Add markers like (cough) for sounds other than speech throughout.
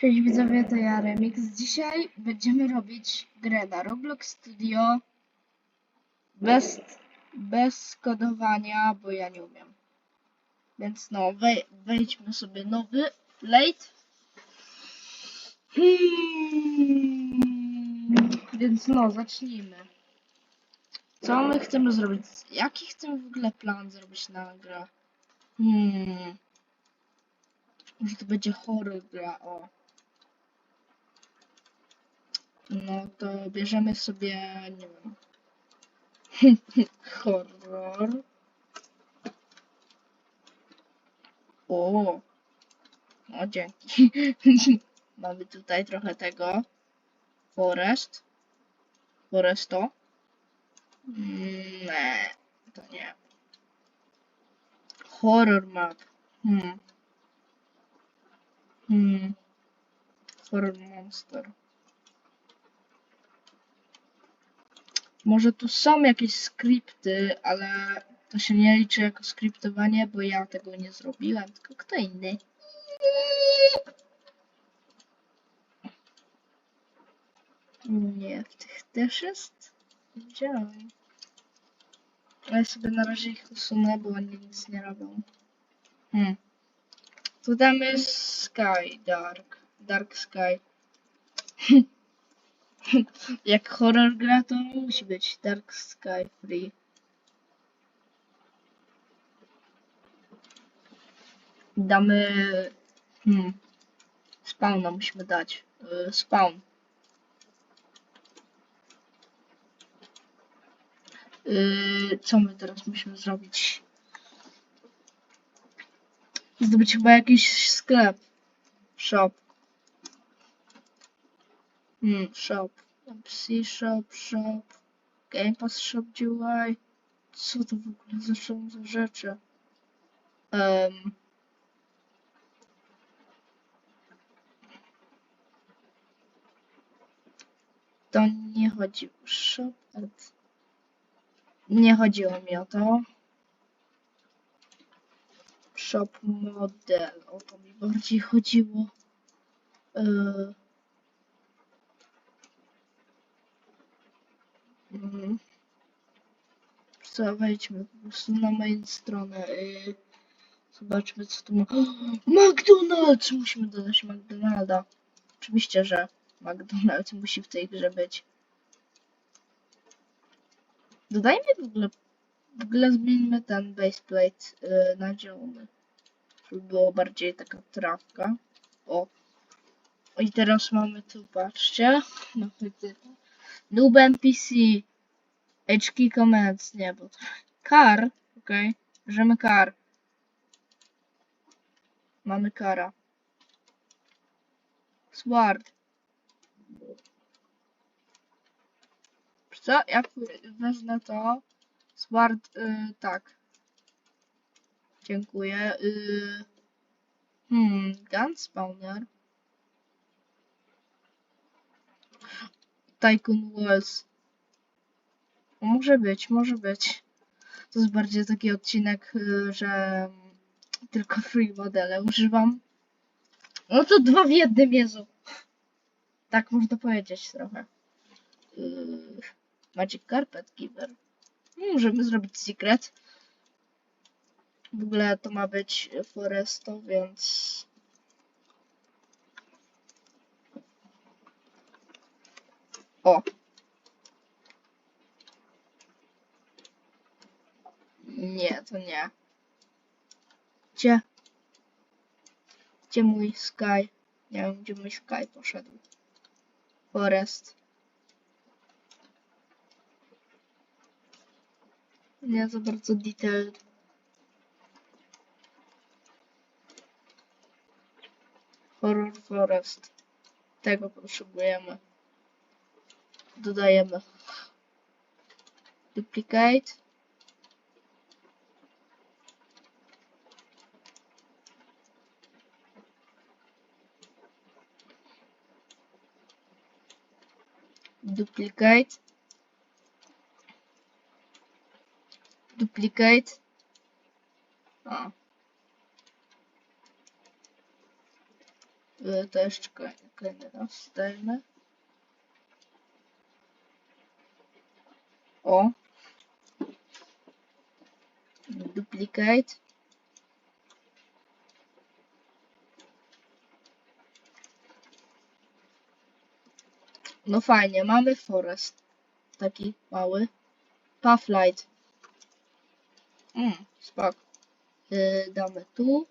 Cześć widzowie, to ja Remix. Dzisiaj będziemy robić grę na Roblox Studio bez, bez kodowania, bo ja nie umiem. Więc no, wej, wejdźmy sobie nowy late. Hmm, więc no, zacznijmy. Co my chcemy zrobić? Jaki chcemy w ogóle plan zrobić na grę? Hmm. Może to będzie horror gra, o. No to bierzemy sobie, nie wiem. (laughs) Horror. O. No dzięki. (laughs) Mamy tutaj trochę tego. Forest. Foresto. Mm, Nie, to nie. Horror map. Hmm. Hmm. Horror monster. Może tu są jakieś skrypty, ale to się nie liczy jako skryptowanie, bo ja tego nie zrobiłem, tylko kto inny. Nie, w tych też jest? Widziałem. Ale sobie na razie ich usunę, bo oni nic nie robią. Hmm. Tu damy Sky Dark. Dark Sky. (laughs) (laughs) Jak horror gra, to musi być Dark Sky Free. Damy... Hmm. Spawna musimy dać. Yy, spawn. Yy, co my teraz musimy zrobić? Zdobyć chyba jakiś sklep. Shop. Hmm, shop. MC Shop, Shop. Game Pass Shop UI. Co to w ogóle są za rzeczy? Um, to nie chodzi o shop. Nie chodziło mi o to. Shop model. O to mi bardziej chodziło. Yy, Mm. Co, wejdźmy po prostu na main stronę. Zobaczmy co tu ma. (gasps) McDonald's! Musimy dodać McDonalda. Oczywiście, że McDonald's musi w tej grze być. Dodajmy w ogóle. W ogóle zmieńmy ten baseplate yy, na zielony. Żeby było bardziej taka trawka. O. I teraz mamy tu, patrzcie. Mamy tyle. Noob NPC. HK Commands, nie, bo to... Car, okej. Okay. Car. Mamy kara. Sword. Co? Jak wezmę to? Sword, y, tak. Dziękuję. Y, hmm, gun. Tycoon Walls. Może być, może być. To jest bardziej taki odcinek, y, że tylko free modele używam. No to dwa w jednym, Jezu. Tak można powiedzieć trochę. Yy, Magic Carpet Giver. Możemy zrobić secret. W ogóle to ma być Foresto, więc... O, Nie, to nie. Gdzie? Gdzie mój Sky? Nie wiem, gdzie mój Sky poszedł. Forest. Nie za bardzo detail. Horror Forest. Tego potrzebujemy. Dodajemy. Duplicate. duplicate duplicate o. Y, To jeszcze kolejny, kolejny O. Duplicate. No fajnie, mamy forest. Taki mały. Pathlight. Mm, spok. Yy, damy tu.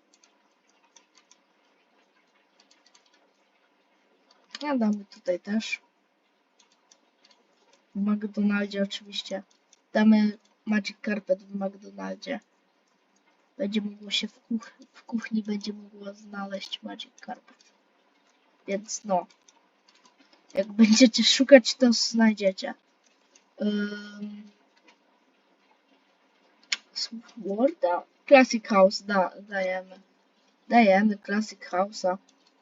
Ja damy tutaj też. W McDonaldzie oczywiście. Damy Magic Carpet w McDonaldzie. Będzie mogło się w, kuch w kuchni będzie mogło znaleźć Magic Carpet. Więc no. Jak będziecie szukać, to znajdziecie. Um, Worda? Classic House da, dajemy. Dajemy Classic House'a.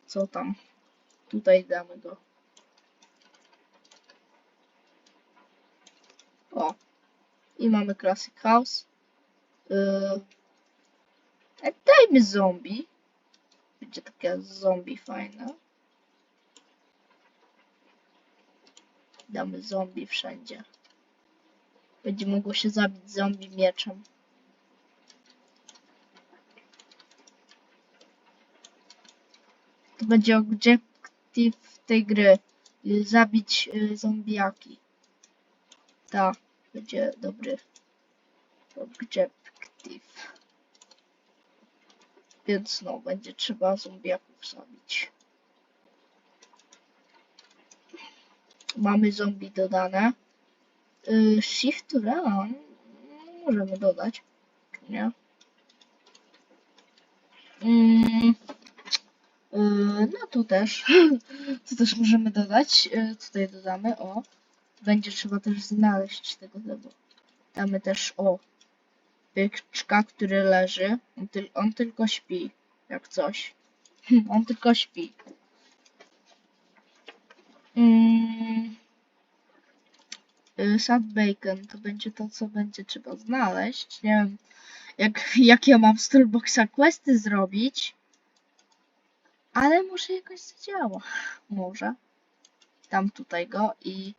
Co tam? Tutaj damy go. O. I mamy Classic House. Yy. E, Dajmy zombie. Będzie takie zombie fajne. Damy zombie wszędzie. Będzie mogło się zabić zombie mieczem. To będzie objective tej gry. y, Zabić y, zombiaki. Ta będzie dobry objective. Więc no, będzie trzeba zombiaków zabić. Mamy zombie dodane. Y, Shift run. Możemy dodać. Nie. Mm, y, no tu też. (laughs) Tu też możemy dodać. Y, Tutaj dodamy. O. Będzie trzeba też znaleźć tego tego. Damy też o. Byczka, który leży. On, tyl on tylko śpi. Jak coś. (laughs) On tylko śpi. Mm. Y, Sad bacon to będzie to, co będzie trzeba znaleźć. Nie wiem, jak, (laughs) jak ja mam z Toolboxa questy zrobić. Ale może jakoś zadziała. (laughs) Może. Dam tutaj go i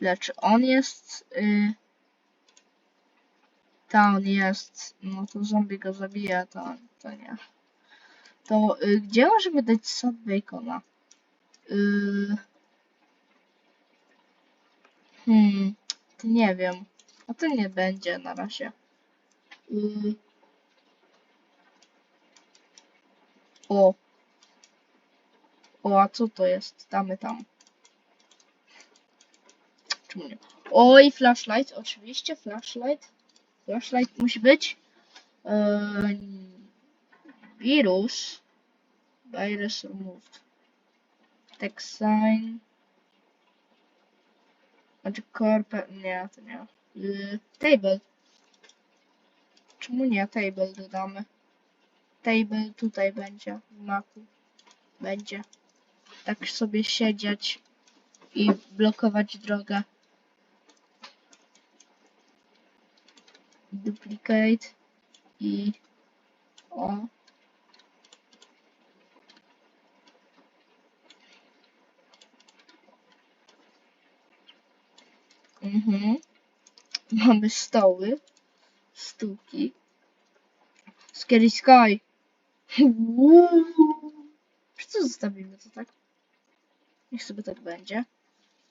lecz on jest. Y... Ta on jest. No to zombie go zabija, to, to nie. To y, gdzie możemy dać sad bacona? Y... Hmm, to nie wiem. A to nie będzie na razie. Y... O. O, a co to jest? Damy tam. Czemu nie? O, i flashlight, oczywiście, flashlight. Flashlight musi być. Eee, wirus. Virus removed. Text sign. Znaczy carpet. Nie, to nie. Yy, table. Czemu nie? Table dodamy. Table tutaj będzie w maku. Będzie. Tak sobie siedzieć i blokować drogę. Duplicate i o. Mhm. Mamy stoły, stółki. Scary Sky. Co zostawimy to tak? Niech sobie tak będzie.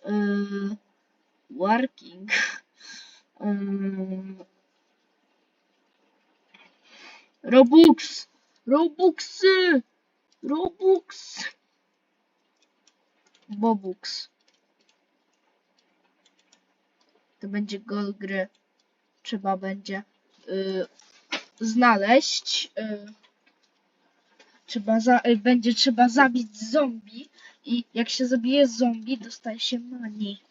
Yy, working. Yy, Robux! Robuxy! Robux! Bobux. To będzie gol gry. Trzeba będzie y, znaleźć. Y, trzeba za, y, będzie trzeba zabić zombie. I jak się zabije zombie, dostaje się mani.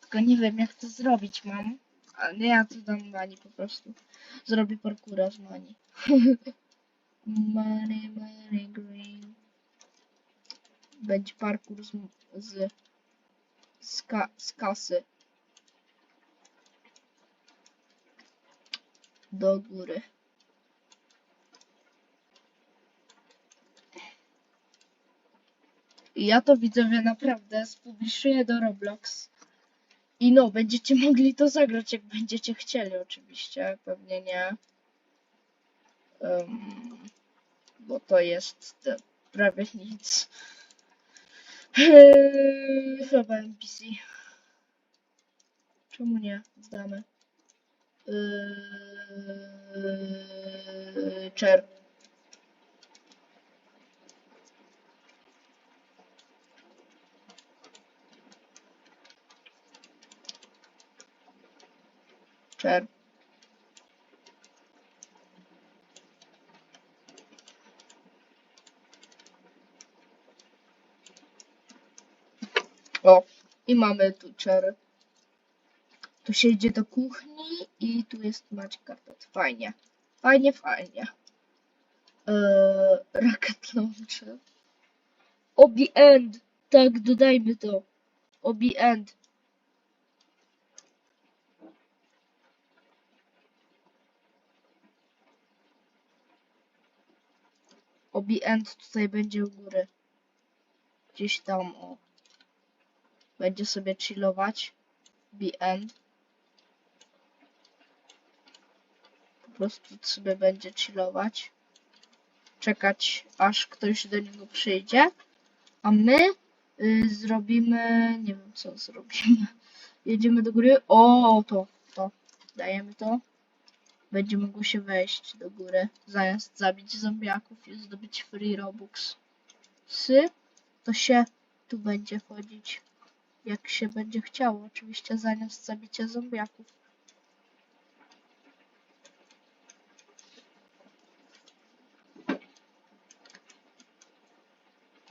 Tylko nie wiem jak to zrobić mam. Ale ja to dam mani po prostu. Zrobię parkura z mani. (laughs) money, money, green. Będzie parkour z, z, z, ka, z kasy. Do góry. Ja to widzowie naprawdę spubliszuję do Roblox. I no, będziecie mogli to zagrać, jak będziecie chcieli, oczywiście. Pewnie nie. Bo to jest prawie nic. Eee, Chyba NPC. Czemu nie? Zdamy. Eee, Czer. Czer. O, i mamy tu czer. Tu się idzie do kuchni i tu jest macie karpet. Fajnie. Fajnie, fajnie. Eee, rocket launcher. Obi end. Tak, dodajmy to. Obi end. Obi end tutaj będzie u góry. Gdzieś tam, o. Będzie sobie chillować. End. Po prostu sobie będzie chillować. Czekać, aż ktoś do niego przyjdzie. A my y, zrobimy. Nie wiem co zrobimy. (laughs) Jedziemy do góry. O, to, to. Dajemy to. Będzie mogło się wejść do góry. Zamiast zabić zombiaków i zdobyć free robux. Sy, to się tu będzie wchodzić. Jak się będzie chciało, oczywiście zamiast zabicia zombiaków.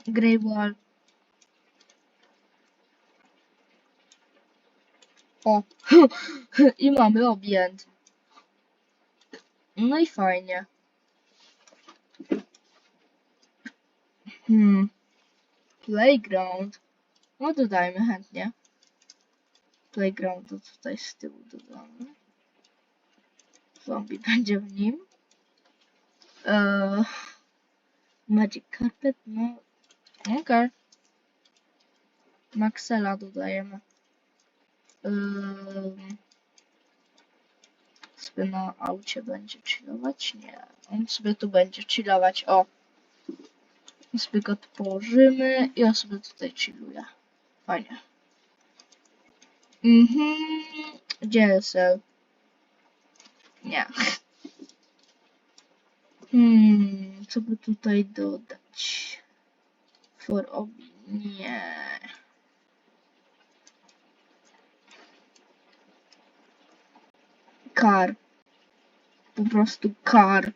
Grey Wall. O, (laughs) i mamy objęt. No i fajnie. Hmm. Playground. No dodajmy chętnie. Playground to tutaj z tyłu dodamy. Zombie będzie w nim. Eee, Magic Carpet, no. Okej. Maxela dodajemy. Eee, sobie na aucie będzie chillować? Nie. On sobie tu będzie chillować. O. Sobie go tu położymy i on sobie tutaj chilluje. Fajnie. Mhm. Gdzie jest L? Nie. Hmm, co by tutaj dodać? For obi. Nie. Kar. Po prostu kar.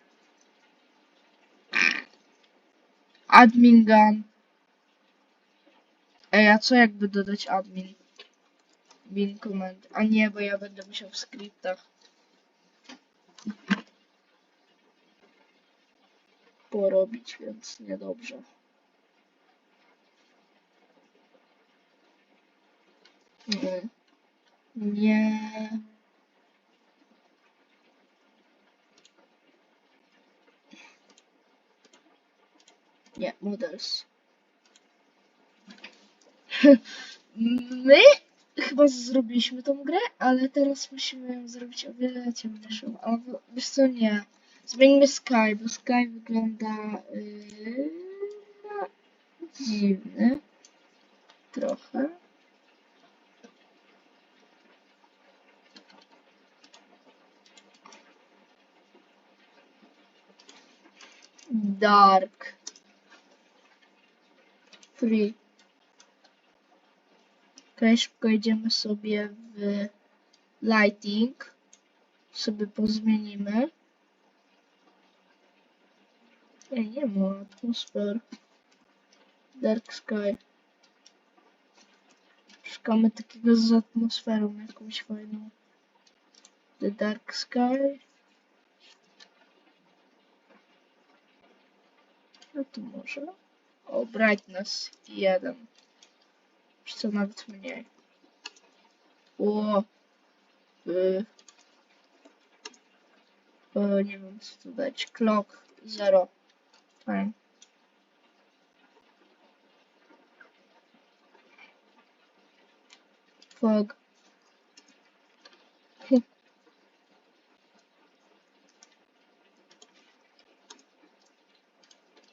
Admin gun. Ej, a co jakby dodać admin? Bin command. A nie, bo ja będę musiał w skryptach. Porobić, więc niedobrze. Nie. Nie. Nie, models. My chyba zrobiliśmy tą grę, ale teraz musimy ją zrobić o wiele ciemniejszą. Albo wiesz co, nie. Zmieńmy Sky, bo Sky wygląda yy, no, dziwny. Trochę. Dark. Free. Szybko idziemy sobie w lighting. Sobie pozmienimy. Ej, nie ma atmosfer. Dark Sky. Szukamy takiego z atmosferą jakąś fajną. The Dark Sky. No to może. O, brightness 1. Co nawet mniej. O. Y, y, nie wiem co tu dać. Clock Fog.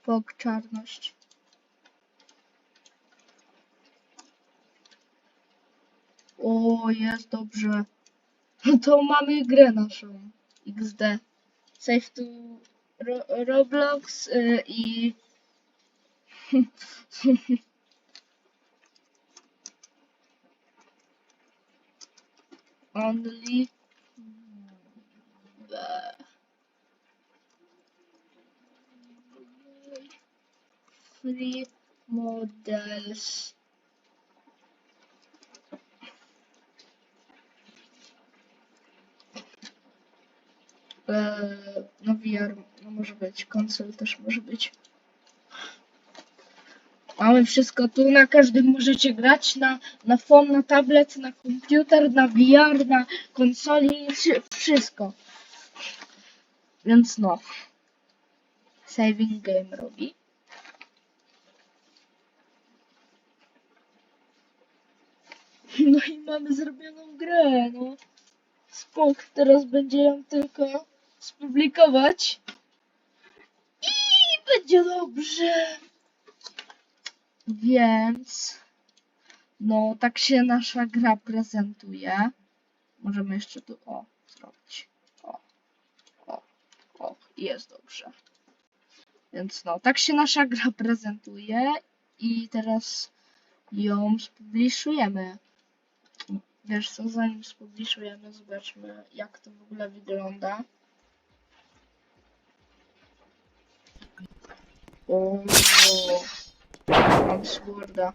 Fog czarność. O, jest dobrze. No to mamy grę naszą. XD. Save to Ro Roblox y, i... (laughs) Only... Free models. No VR no może być, konsol też może być. Mamy wszystko tu, na każdym możecie grać, na, na phone, na tablet, na komputer, na VR, na konsoli, wszy- wszystko. Więc no. Saving game robi. No i mamy zrobioną grę, no. Spok, teraz będzie ją tylko spublikować. I będzie dobrze. Więc, no, tak się nasza gra prezentuje. Możemy jeszcze tu, o, zrobić. O, o, o, jest dobrze. Więc no, tak się nasza gra prezentuje i teraz ją spubliszujemy. Wiesz co, zanim spubliszujemy, zobaczmy jak to w ogóle wygląda. O, mam Sworda.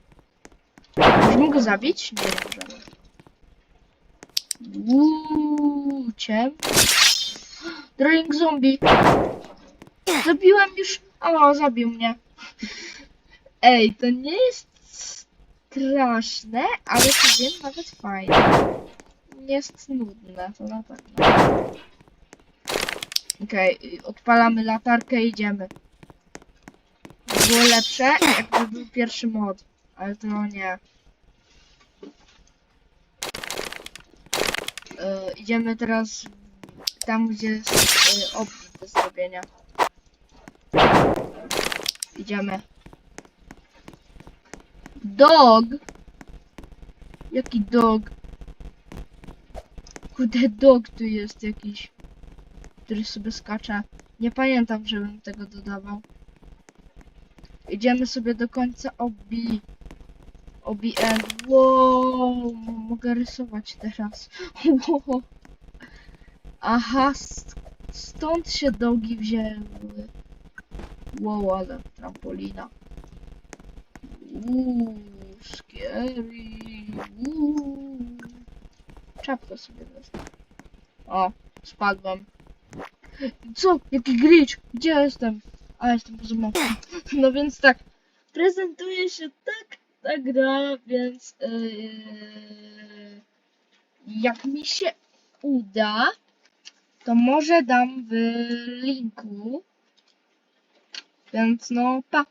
Możemy go zabić? Nie, możemy. Uuu, ciem. Zombie. Zabiłem już. O, zabił mnie. Ej, to nie jest straszne, ale to wiem nawet fajne. Nie jest nudne, to na pewno. Okej, odpalamy latarkę i idziemy. Było lepsze, jakby był pierwszy mod, ale to nie. Yy, idziemy teraz tam, gdzie jest yy, do zrobienia. Idziemy. Dog? Jaki dog? Kurde, dog tu jest jakiś, który sobie skacze. Nie pamiętam, żebym tego dodawał. Idziemy sobie do końca obi. Obi end. Wow, mogę rysować teraz. Wow. (laughs) Aha, st- stąd się dogi wzięły. Wow, ale trampolina. Uuu, scary. Uuu. Czapkę sobie wezmę. O, spadłem. Co? Jaki glitch? Gdzie jestem? A, jestem poza mapą. (laughs) No więc tak, prezentuje się tak ta gra, więc yy, jak mi się uda, to może dam w linku. Więc no, pa.